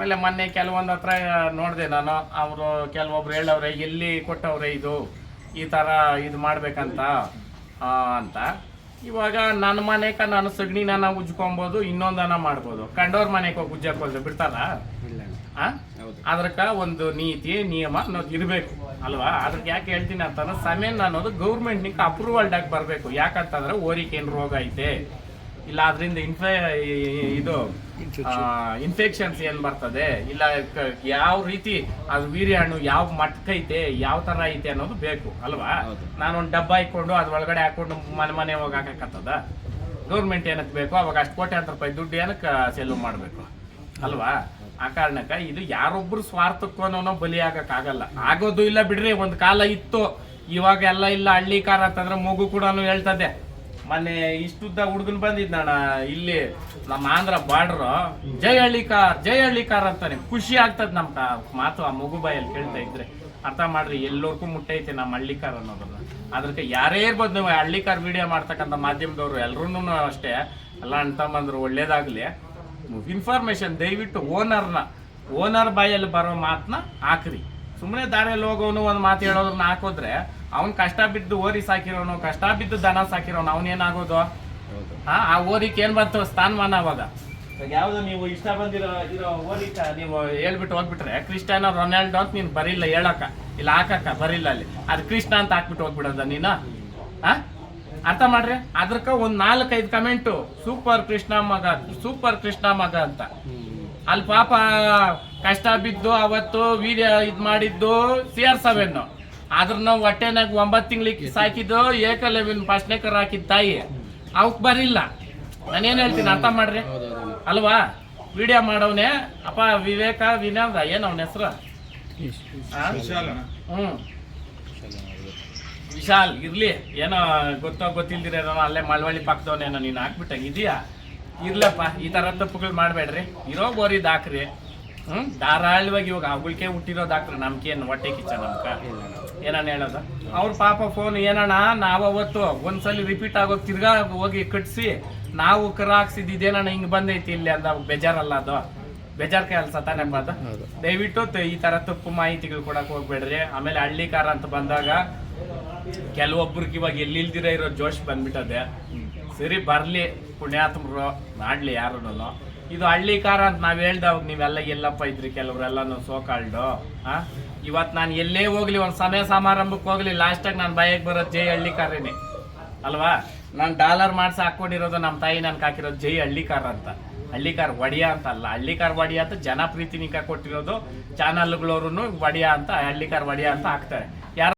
ಆಮೇಲೆ ಮೊನ್ನೆ ಕೆಲವೊಂದು ಹತ್ರ ನೋಡಿದೆ ನಾನು ಅವರು ಕೆಲವೊಬ್ರು ಹೇಳವ್ರೆ ಎಲ್ಲಿ ಕೊಟ್ಟವ್ರೆ ಇದು? ಈ ಥರ ಇದು ಮಾಡಬೇಕಂತ ಅಂತ. ಇವಾಗ ನನ್ನ ಮನೆಕ ನಾನು ಸಗಣಿನ ಉಜ್ಕೊಬೋದು ಇನ್ನೊಂದನ ಮಾಡ್ಬೋದು. ಕಂಡೋರ್ ಮನೆಗೆ ಹೋಗಿ ಉಜ್ಜಕ್ಕೆ ಹೋದ್ರೆ ಬಿಡ್ತಾರ? ಅದಕ್ಕೆ ಒಂದು ನೀತಿ ನಿಯಮ ಅನ್ನೋದು ಇರಬೇಕು ಅಲ್ವಾ? ಅದಕ್ಕೆ ಯಾಕೆ ಹೇಳ್ತೀನಿ ಅಂತಂದ್ರೆ ಸಮೇನ್ ಅನ್ನೋದು ಗೌರ್ಮೆಂಟ್ನಿಗೆ ಅಪ್ರೂವಲ್ಡಾಗಿ ಬರಬೇಕು. ಯಾಕಂತಂದ್ರೆ ಓರಿಕೆ ಏನು ರೋಗ ಐತೆ. ಇಲ್ಲ ಅದರಿಂದ ಇನ್ಫೆ ಇದು ಇನ್ಫೆಕ್ಷನ್ಸ್ ಏನ್ ಬರ್ತದೆ? ಇಲ್ಲ ಯಾವ ರೀತಿ ಅದು ವೀರ್ಯ ಹಣ್ಣು ಯಾವ ಮಟ್ಟಕ್ಕೈತೆ ಯಾವ ತರ ಐತೆ ಅನ್ನೋದು ಬೇಕು ಅಲ್ವಾ. ನಾನೊಂದು ಡಬ್ಬ ಇಟ್ಕೊಂಡು ಅದ್ರ ಒಳಗಡೆ ಹಾಕೊಂಡು ಮನೆ ಮನೆ ಹೋಗಿ ಹಾಕಕ್ಕತ್ತದ ಗೌರ್ಮೆಂಟ್ ಏನಕ್ಕೆ ಬೇಕು? ಅವಾಗ ಅಷ್ಟು ಕೋಟ್ಯಾಂತರ ರೂಪಾಯಿ ದುಡ್ಡು ಏನಕ್ಕೆ ಸೆಲ್ಲು ಮಾಡಬೇಕು ಅಲ್ವಾ? ಆ ಕಾರಣಕ್ಕೆ ಇದು ಯಾರೊಬ್ರು ಸ್ವಾರ್ಥಕ್ಕೂ ನಾವು ಬಲಿ ಆಗಕ್ಕಾಗಲ್ಲ. ಆಗೋದು ಇಲ್ಲ ಬಿಡ್ರಿ ಒಂದು ಕಾಲ ಇತ್ತು. ಇವಾಗ ಎಲ್ಲ ಇಲ್ಲ ಹಳ್ಳಿ ಕಾರ ಅಂತಂದ್ರೆ ಮಗು ಕೂಡ ಹೇಳ್ತದೆ ಮೊನ್ನೆ ಇಷ್ಟುದ್ದ ಹುಡುಗನ್ ಬಂದಿದ್ನಣ್ಣ ಇಲ್ಲಿ ನಮ್ಮ ಆಂಧ್ರ ಬಾರ್ಡ್ರು ಜೈ ಹಳ್ಳಿ ಕಾರ್ ಜೈ ಹಳ್ಳಿ ಕಾರ್ ಅಂತಾನೆ ಖುಷಿ ಆಗ್ತದ ನಮ್ ಮಾತು ಆ ಮಗು ಬಾಯಲ್ಲಿ ಕೇಳ್ತಾ ಇದ್ರೆ. ಅರ್ಥ ಮಾಡ್ರಿ, ಎಲ್ಲರಿಗೂ ಮುಟ್ಟೈತೆ ನಮ್ಮ ಹಳ್ಳಿ ಕಾರ್ ಅನ್ನೋದನ್ನ. ಅದಕ್ಕೆ ಯಾರೇ ಇರ್ಬೋದು ನೀವು ಹಳ್ಳಿ ಕಾರ್ ವಿಡಿಯೋ ಮಾಡ್ತಕ್ಕಂಥ ಮಾಧ್ಯಮದವರು ಎಲ್ರೂ ಅಷ್ಟೇ. ಎಲ್ಲ ಅಂತ ಬಂದ್ರು ಒಳ್ಳೇದಾಗ್ಲಿ. ಇನ್ಫಾರ್ಮೇಶನ್ ದಯವಿಟ್ಟು ಓನರ್ನ ಓನರ್ ಬಾಯಲ್ಲಿ ಬರೋ ಮಾತನ್ನ ಹಾಕ್ರಿ. ಸುಮ್ಮನೆ ದಾರಿಯಲ್ಲಿ ಹೋಗೋನು ಒಂದು ಮಾತು ಹೇಳೋದನ್ನ ಹಾಕೋದ್ರೆ ಅವ್ನ್ ಕಷ್ಟ ಬಿದ್ದು ಓರಿ ಸಾಕಿರೋನು ಕಷ್ಟ ಬಿದ್ದು ದನ ಸಾಕಿರೋನು ಅವನೇನಾಗೋದು ಏನಾಗೋದು? ಆ ಆ ಓರಿಕೆ ಏನ್ ಬಂತು? ಸ್ಥಾನಮಾನ ಅವಾಗ. ಯಾವ್ದು ನೀವು ಇಷ್ಟ ಬಂದಿರೋ ಇರೋ ಓರಿಕ ನೀವು ಹೇಳ್ಬಿಟ್ಟು ಹೋಗ್ಬಿಟ್ರೆ ಕ್ರಿಸ್ಟಿಯಾನೋ ರೊನಾಲ್ಡೋ ಅಂತ ನೀನು ಬರಿಲ್ಲ ಹೇಳಕ್ಕ. ಇಲ್ಲ ಹಾಕಕ್ಕ ಬರಿಲ್ಲ ಅಲ್ಲಿ. ಅದು ಕೃಷ್ಣ ಅಂತ ಹಾಕ್ಬಿಟ್ಟು ಹೋಗ್ಬಿಡೋದ ನೀನು? ಅರ್ಥ ಮಾಡ್ರಿ? ಅದ್ರಕ್ಕ ಒಂದ್ ನಾಲ್ಕೈದು ಕಮೆಂಟು ಸೂಪರ್ ಕೃಷ್ಣ ಮಗ ಸೂಪರ್ ಕೃಷ್ಣ ಮಗ ಅಂತ. ಅಲ್ಲಿ ಪಾಪ ಕಷ್ಟ ಬಿದ್ದು ಅವತ್ತು ವಿಡಿಯೋ ಇದ್ ಮಾಡಿದ್ದು ಸಿ ಆರ್ ಸೆವೆನ್ ಆದ್ರ ನಾವು ಹೊಟ್ಟೆನಾಗ ಒಂಬತ್ತು ತಿಂಗಳಿಗೆ ಸಾಕಿದ್ದು ಏಕಲವಿನ ಫಸ್ಟ್ನೇಕರ್ ಹಾಕಿದ ತಾಯಿ. ಅವಕ್ ಬರಿಲ್ಲ. ನಾನೇನು ಹೇಳ್ತೀನಿ, ಅರ್ಥ ಮಾಡ್ರಿ. ಅಲ್ವಾ? ವಿಡಿಯೋ ಮಾಡವ್ನೆ, ಅಪ್ಪ ವಿವೇಕ, ವಿನೋದ, ಏನ್ ಅವನ ಹೆಸರು? ಹ್ಞೂ ವಿಶಾಲ್, ಇರ್ಲಿ. ಏನೋ ಗೊತ್ತೋ ಗೊತ್ತಿಲ್ದಿರೋ ಅಲ್ಲೇ ಮಳವಳ್ಳಿ ಪಕ್ಕದವನೇನೋ ನೀನು ಹಾಕ್ಬಿಟ್ಟಂಗೆ ಇದೆಯಾ? ಇರ್ಲಪ್ಪ, ಈ ತರ ತಪ್ಪುಗಳು ಮಾಡಬೇಡ್ರಿ. ಇರೋ ಬೋರಿದ್ ಹಾಕ್ರಿ. ಹ್ಮ್? ಧಾರಾಳವಾಗಿ ಇವಾಗ ಅಗುಳ್ಕೆ ಹುಟ್ಟಿರೋದು ಹಾಕ್ರೆ ನಮ್ಗೇನು ಹೊಟ್ಟೆ ಕಿಚ್ಚ ನಮ್ಕ ಏನಣ್ಣ ಹೇಳೋದು? ಅವ್ರ ಪಾಪ ಫೋನ್ ಏನಣ್ಣ ನಾವು ಅವತ್ತು ಒಂದ್ಸಲಿ ರಿಪೀಟ್ ಆಗೋಗಿ ತಿರ್ಗಾ ಹೋಗಿ ಕಟ್ಸಿ ನಾವು ಕರ ಹಾಕ್ಸಿದ್ದು ಇದೇನಣ್ಣ ಹಿಂಗ್ ಬಂದೈತಿ ಇಲ್ಲಿ ಅಂದ ಬೇಜಾರಲ್ಲ ಅದು. ಬೇಜಾರ್ ಕೈ ಅಲ್ಸ ತಾನೇ ಹೌದು. ದಯವಿಟ್ಟು ಈ ತರ ತಪ್ಪು ಮಾಹಿತಿಗಳು ಕೊಡಕ್ ಹೋಗ್ಬೇಡ್ರಿ. ಆಮೇಲೆ ಹಳ್ಳಿಕಾರ ಅಂತ ಬಂದಾಗ ಕೆಲವೊಬ್ರಿಗೆ ಇವಾಗ ಎಲ್ಲಿಲ್ದಿರ ಇರೋ ಜೋಶ್ ಬಂದ್ಬಿಟ್ಟದೆ. ಸರಿ ಬರ್ಲಿ ಪುಣ್ಯಾತ್ಮರು ಮಾಡ್ಲಿ ಯಾರುನು ಇದು ಹಳ್ಳಿಕಾರ ಅಂತ ನಾವ್ ಹೇಳ್ದವಾಗ ನೀವೆಲ್ಲ ಎಲ್ಲಪ್ಪ ಇದ್ರಿ ಕೆಲವರೆಲ್ಲನೂ ಸೋಕಾಳ್ಡು ಆ? ಇವತ್ ನಾನು ಎಲ್ಲೇ ಹೋಗ್ಲಿ, ಒಂದ್ ಸಮಯ ಸಮಾರಂಭಕ್ಕೆ ಹೋಗ್ಲಿ ಲಾಸ್ಟಾಗಿ ನಾನು ಬಾಯಿಗೆ ಬರೋದು ಜೈ ಹಳ್ಳಿಕಾರೇನೆ. ಅಲ್ವಾ? ನಾನು ಡಾಲರ್ ಮಾಡ್ಸಿ ಹಾಕೊಂಡಿರೋದು ನಮ್ಮ ತಾಯಿ ನನ್ಗೆ ಹಾಕಿರೋದು ಜೈ ಹಳ್ಳಿಕಾರ ಅಂತ. ಹಳ್ಳಿಕಾರ್ ಒಡಿಯ ಅಂತ ಅಲ್ಲ. ಹಳ್ಳಿಕಾರ್ ಒಡಿಯ ಅಂತ ಜನ ಪ್ರೀತಿನಿಕ ಕೊಟ್ಟಿರೋದು ಚಾನಲ್ಗಳವ್ರು ಒಡಿಯ ಅಂತ, ಹಳ್ಳಿಕಾರ್ ಒಡಿಯ ಅಂತ ಹಾಕ್ತಾರೆ.